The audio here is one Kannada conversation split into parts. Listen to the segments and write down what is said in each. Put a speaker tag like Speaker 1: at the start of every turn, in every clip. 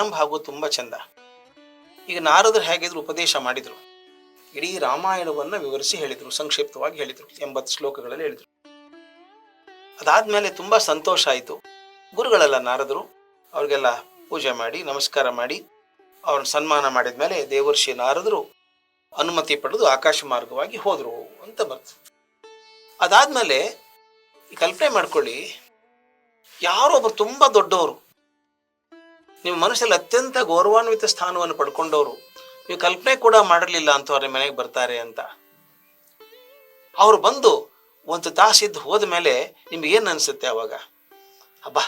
Speaker 1: ಪ್ರಾರಂಭ ಆಗೋದು ತುಂಬ ಚಂದ. ಈಗ ನಾರದರು ಹೇಗಿದ್ರು ಉಪದೇಶ ಮಾಡಿದರು. ಇಡೀ ರಾಮಾಯಣವನ್ನು ವಿವರಿಸಿ ಹೇಳಿದರು, ಸಂಕ್ಷಿಪ್ತವಾಗಿ ಹೇಳಿದರು, ಎಂಬತ್ತು ಶ್ಲೋಕಗಳಲ್ಲಿ ಹೇಳಿದರು. ಅದಾದಮೇಲೆ ತುಂಬ ಸಂತೋಷ ಆಯಿತು. ಗುರುಗಳೆಲ್ಲ ನಾರದರು, ಅವ್ರಿಗೆಲ್ಲ ಪೂಜೆ ಮಾಡಿ, ನಮಸ್ಕಾರ ಮಾಡಿ, ಅವ್ರನ್ನ ಸನ್ಮಾನ ಮಾಡಿದ ಮೇಲೆ ದೇವರ್ಷಿ ನಾರದರು ಅನುಮತಿ ಪಡೆದು ಆಕಾಶ ಮಾರ್ಗವಾಗಿ ಹೋದರು ಅಂತ ಬರ್ತದೆ. ಅದಾದಮೇಲೆ ಕಲ್ಪನೆ ಮಾಡ್ಕೊಳ್ಳಿ, ಯಾರೋ ಒಬ್ಬರು ತುಂಬ ದೊಡ್ಡವರು ನಿಮ್ಮ ಮನಸ್ಸಲ್ಲಿ ಅತ್ಯಂತ ಗೌರವಾನ್ವಿತ ಸ್ಥಾನವನ್ನು ಪಡ್ಕೊಂಡವರು. ನೀವು ಕಲ್ಪನೆ ಕೂಡ ಮಾಡಿರ್ಲಿಲ್ಲ ಅಂತವ್ರ ಮನೆಗೆ ಬರ್ತಾರೆ ಅಂತ. ಅವ್ರು ಬಂದು ಒಂದು ತಾಸಿದ್ದು ಹೋದ ಮೇಲೆ ನಿಮ್ಗೆ ಏನು ಅನಿಸುತ್ತೆ ಅವಾಗ? ಅಬ್ಬಾ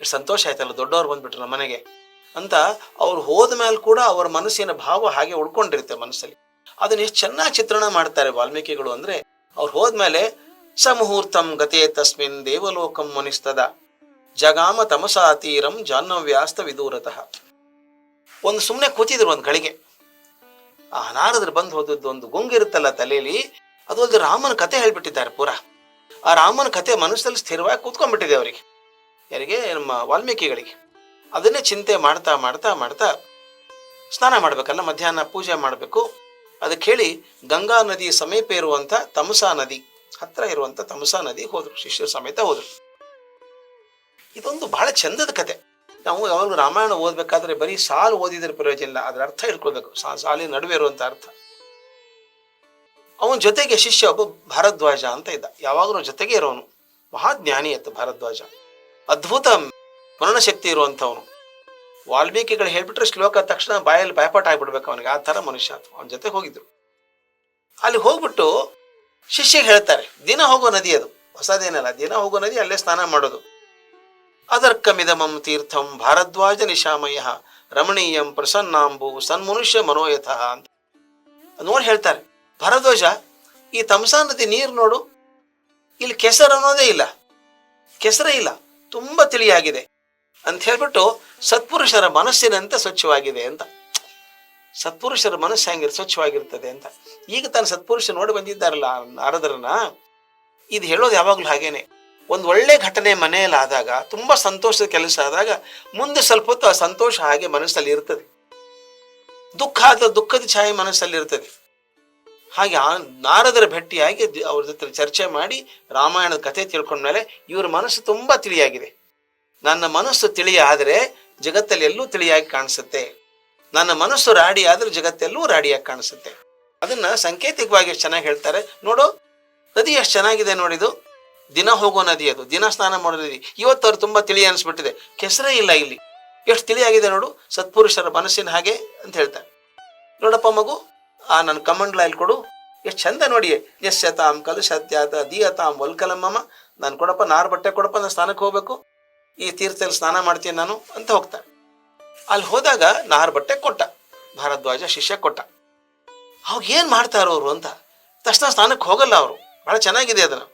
Speaker 1: ಎಷ್ಟು ಸಂತೋಷ ಆಯ್ತಲ್ಲ, ದೊಡ್ಡವ್ರು ಬಂದ್ಬಿಟ್ರು ನಮ್ಮ ಮನೆಗೆ ಅಂತ ಅವ್ರು ಹೋದ ಮೇಲೆ ಕೂಡ ಅವರ ಮನಸ್ಸಿನ ಭಾವ ಹಾಗೆ ಉಳ್ಕೊಂಡಿರುತ್ತೆ ಮನಸ್ಸಲ್ಲಿ. ಅದನ್ನ ಎಷ್ಟು ಚೆನ್ನಾಗಿ ಚಿತ್ರಣ ಮಾಡ್ತಾರೆ ವಾಲ್ಮೀಕಿಗಳು ಅಂದ್ರೆ, ಅವ್ರು ಹೋದ್ಮೇಲೆ ಸಮುಹೂರ್ತಂ ಗತೇ ತಸ್ಮಿನ್ ದೇವಲೋಕಂ ಮುನಿಸ್ತದ. ಜಗಾಮ ತಮಸಾತೀರಂ ಜಾಹ್ನವ್ಯಾಸ್ತ ವಿದೂರತಃ. ಒಂದು ಸುಮ್ಮನೆ ಕೂತಿದ್ರು ಒಂದು ಗಳಿಗೆ. ಆ ನಾರದ್ರು ಬಂದು ಹೋದದ್ದು ಒಂದು ಗುಂಗಿರುತ್ತಲ್ಲ ತಲೆಯಲ್ಲಿ ಅದು ಒಂದು ರಾಮನ ಕತೆ ಹೇಳ್ಬಿಟ್ಟಿದ್ದಾರೆ ಪೂರ. ಆ ರಾಮನ ಕತೆ ಮನಸ್ಸಲ್ಲಿ ಸ್ಥಿರವಾಗಿ ಕೂತ್ಕೊಂಡ್ಬಿಟ್ಟಿದೆ ಅವರಿಗೆ, ಯಾರಿಗೆ? ನಮ್ಮ ವಾಲ್ಮೀಕಿಗಳಿಗೆ. ಅದನ್ನೇ ಚಿಂತೆ ಮಾಡ್ತಾ ಮಾಡ್ತಾ ಮಾಡ್ತಾ ಸ್ನಾನ ಮಾಡ್ಬೇಕಲ್ಲ, ಮಧ್ಯಾಹ್ನ ಪೂಜೆ ಮಾಡಬೇಕು. ಅದಕ್ಕೆ ಹೇಳಿ ಗಂಗಾ ನದಿ ಸಮೀಪ ಇರುವಂಥ ತಮಸಾ ನದಿ, ಹತ್ರ ಇರುವಂಥ ತಮಸಾ ನದಿ ಹೋದರು, ಶಿಷ್ಯರ ಸಮೇತ ಹೋದ್ರು. ಇದೊಂದು ಬಹಳ ಚಂದದ ಕತೆ. ನಾವು ಯಾವಾಗಲೂ ರಾಮಾಯಣ ಓದಬೇಕಾದ್ರೆ ಬರೀ ಸಾಲು ಓದಿದ್ರೆ ಪ್ರಯೋಜನ ಇಲ್ಲ, ಅದರ ಅರ್ಥ ಹೇಳ್ಕೊಳ್ಬೇಕು. ಸಾ- ಸಾಲಿನ ನಡುವೆ ಇರುವಂತ ಅರ್ಥ. ಅವನ ಜೊತೆಗೆ ಶಿಷ್ಯ ಒಬ್ಬ ಭಾರದ್ವಾಜ ಅಂತ ಇದ್ದ. ಯಾವಾಗಲೂ ಜೊತೆಗೆ ಇರೋನು. ಮಹಾಜ್ಞಾನಿ ಅತ್ತ ಭಾರದ್ವಾಜ. ಅದ್ಭುತ ಮರಣಶಕ್ತಿ ಇರುವಂಥವನು. ವಾಲ್ಮೀಕಿಗಳು ಹೇಳ್ಬಿಟ್ರೆ ಶ್ಲೋಕ ತಕ್ಷಣ ಬಾಯಲ್ಲಿ ಭಯಪಾಠ ಆಗ್ಬಿಡ್ಬೇಕು ಅವನಿಗೆ. ಆ ಥರ ಮನುಷ್ಯ ಅವನ ಜೊತೆ ಹೋಗಿದ್ರು. ಅಲ್ಲಿ ಹೋಗ್ಬಿಟ್ಟು ಶಿಷ್ಯ ಹೇಳ್ತಾರೆ, ದಿನ ಹೋಗೋ ನದಿ ಅದು. ಹೊಸದೇನಲ್ಲ, ದಿನ ಹೋಗೋ ನದಿ ಅಲ್ಲೇ ಸ್ನಾನ ಮಾಡೋದು. ಅದರ್ಕಮಿದಮಂ ತೀರ್ಥಂ ಭಾರದ್ವಾಜ ನಿಶಾಮಯ, ರಮಣೀಯಂ ಪ್ರಸನ್ನಾಂಬು ಸನ್ಮನುಷ್ಯ ಮನೋಯಥ ಅಂತ. ನೋಡಿ ಹೇಳ್ತಾರೆ, ಭರದ್ವಾಜ, ಈ ತಮಸಾ ನದಿ ನೀರು ನೋಡು, ಇಲ್ಲಿ ಕೆಸರು ಅನ್ನೋದೇ ಇಲ್ಲ, ಕೆಸರೇ ಇಲ್ಲ, ತುಂಬ ತಿಳಿಯಾಗಿದೆ ಅಂತ ಹೇಳ್ಬಿಟ್ಟು ಸತ್ಪುರುಷರ ಮನಸ್ಸಿನಂತೆ ಸ್ವಚ್ಛವಾಗಿದೆ ಅಂತ. ಸತ್ಪುರುಷರ ಮನಸ್ಸು ಹೆಂಗಿರ್, ಸ್ವಚ್ಛವಾಗಿರ್ತದೆ ಅಂತ. ಈಗ ತಾನು ಸತ್ಪುರುಷ ನೋಡಿ ಬಂದಿದ್ದಾರಲ್ಲ ನಾರದರನ್ನ, ಇದು ಹೇಳೋದು ಯಾವಾಗಲೂ ಹಾಗೇನೆ. ಒಂದು ಒಳ್ಳೆ ಘಟನೆ ಮನೆಯಲ್ಲಿ ಆದಾಗ ತುಂಬಾ ಸಂತೋಷದ ಕೆಲಸ ಆದಾಗ, ಮುಂದೆ ಸ್ವಲ್ಪ ಹೊತ್ತು ಆ ಸಂತೋಷ ಹಾಗೆ ಮನಸ್ಸಲ್ಲಿ ಇರ್ತದೆ. ದುಃಖ ಆದ ದುಃಖದ ಛಾಯೆ ಮನಸ್ಸಲ್ಲಿ ಇರ್ತದೆ. ಹಾಗೆ ಆ ನಾರದರ ಭೇಟಿಯಾಗಿ ಅವ್ರ ಜೊತೆ ಚರ್ಚೆ ಮಾಡಿ ರಾಮಾಯಣದ ಕಥೆ ತಿಳ್ಕೊಂಡ್ಮೇಲೆ ಇವ್ರ ಮನಸ್ಸು ತುಂಬ ತಿಳಿಯಾಗಿದೆ. ನನ್ನ ಮನಸ್ಸು ತಿಳಿಯ ಆದರೆ ಜಗತ್ತಲ್ಲಿ ಎಲ್ಲೂ ತಿಳಿಯಾಗಿ ಕಾಣಿಸುತ್ತೆ. ನನ್ನ ಮನಸ್ಸು ರಾಡಿ ಆದ್ರೆ ಜಗತ್ತೆಲ್ಲೂ ರಾಡಿಯಾಗಿ ಕಾಣಿಸುತ್ತೆ. ಅದನ್ನ ಸಂಕೇತಿಕವಾಗಿ ಚೆನ್ನಾಗಿ ಹೇಳ್ತಾರೆ. ನೋಡು ನದಿ ಎಷ್ಟು ಚೆನ್ನಾಗಿದೆ ನೋಡಿದು. ದಿನ ಹೋಗೋ ನದಿ ಅದು, ದಿನ ಸ್ನಾನ ಮಾಡೋ ನದಿ. ಇವತ್ತು ಅವ್ರು ತುಂಬಾ ತಿಳಿ ಅನಿಸ್ಬಿಟ್ಟಿದೆ. ಕೆಸರೇ ಇಲ್ಲ ಇಲ್ಲಿ. ಎಷ್ಟು ತಿಳಿಯಾಗಿದೆ ನೋಡು, ಸತ್ಪುರುಷರ ಮನಸ್ಸಿನ ಹಾಗೆ ಅಂತ ಹೇಳ್ತಾರೆ. ನೋಡಪ್ಪ ಮಗು, ಆ ನನ್ನ ಕಮಂಡ್ಲ ಇಲ್ಲಿ ಕೊಡು. ಎಷ್ಟು ಚಂದ ನೋಡಿ ಯಶ್ಯತಾಂ ದಿ ದೀಯತಾಂ ವಲ್ಕಲಮ್ಮ ನಾನು ಕೊಡಪ್ಪ, ನಾರು ಬಟ್ಟೆ ಕೊಡಪ್ಪ, ನಾನು ಸ್ನಾನಕ್ಕೆ ಹೋಗ್ಬೇಕು. ಈ ತೀರ್ಥದಲ್ಲಿ ಸ್ನಾನ ಮಾಡ್ತೀನಿ ನಾನು ಅಂತ ಹೋಗ್ತಾನೆ ಅಲ್ಲಿ ಹೋದಾಗ ನಾರು ಬಟ್ಟೆ ಕೊಟ್ಟ, ಭಾರದ್ವಾಜ ಶಿಷ್ಯ ಕೊಟ್ಟ. ಅವಾಗ ಏನು ಮಾಡ್ತಾರೋ ಅವರು ಅಂತ? ತಕ್ಷಣ ಸ್ನಾನಕ್ಕೆ ಹೋಗಲ್ಲ ಅವರು. ಬಹಳ ಚೆನ್ನಾಗಿದೆ ಅದನ್ನ.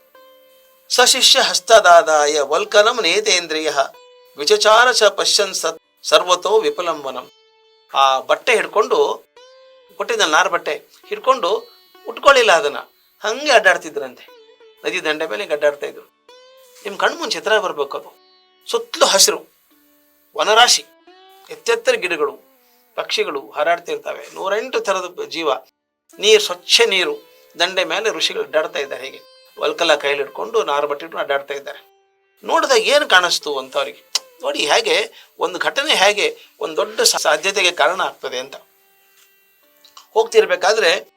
Speaker 1: ಸಶಿಷ್ಯ ಹಸ್ತದಾದಾಯ ವಲ್ಕಲಂ ನೇತೇಂದ್ರಿಯ ವಿಚಚಾರ ಚ ಪಶ್ಯನ್ ಸತ್ ಸರ್ವತೋ ವಿಪಲಂಬನಂ. ಆ ಬಟ್ಟೆ ಹಿಡ್ಕೊಂಡು, ಕೊಟ್ಟಿದ್ದ ನಾರು ಬಟ್ಟೆ ಹಿಡ್ಕೊಂಡು ಉಟ್ಕೊಳ್ಳಿಲ್ಲ ಅದನ್ನ. ಹಂಗೆ ಅಡ್ಡಾಡ್ತಿದ್ರಂತೆ. ನದಿ ದಂಡೆ ಮೇಲೆ ಅಡ್ಡಾಡ್ತಾ ಇದ್ರು. ನಿಮ್ ಕಣ್ಣು ಮುಂಚೆ ಚಿತ್ರ ಬರ್ಬೇಕು ಅದು. ಸುತ್ತಲೂ ಹಸಿರು, ವನರಾಶಿ, ಎತ್ತೆತ್ತರ ಗಿಡಗಳು, ಪಕ್ಷಿಗಳು ಹಾರಾಡ್ತಿರ್ತವೆ ನೂರೆಂಟು ಥರದ ಜೀವ. ನೀರು, ಸ್ವಚ್ಛ ನೀರು, ದಂಡೆ ಮೇಲೆ ಋಷಿಗಳು ಅಡ್ಡಾಡ್ತಾ ಇದ್ದಾರೆ ಹೇಗೆ. ವಲ್ಕಲ ಕೈಲಿ ಹಿಡ್ಕೊಂಡು ನಾರು ಬಟ್ಟೆ ಇಟ್ಕೊಂಡು ಅಡ್ಡಾಡ್ತಾ ಇದ್ದಾರೆ. ನೋಡಿದಾಗ ಏನು ಕಾಣಿಸ್ತು ಅಂತ ಅವರಿಗೆ. ನೋಡಿ, ಹೇಗೆ, ಒಂದು ಘಟನೆ ಹೇಗೆ, ಒಂದು ದೊಡ್ಡ ಸಾಧ್ಯತೆಗೆ ಕಾರಣ ಆಗ್ತದೆ ಅಂತ. ಹೋಗ್ತಿರ್ಬೇಕಾದ್ರೆ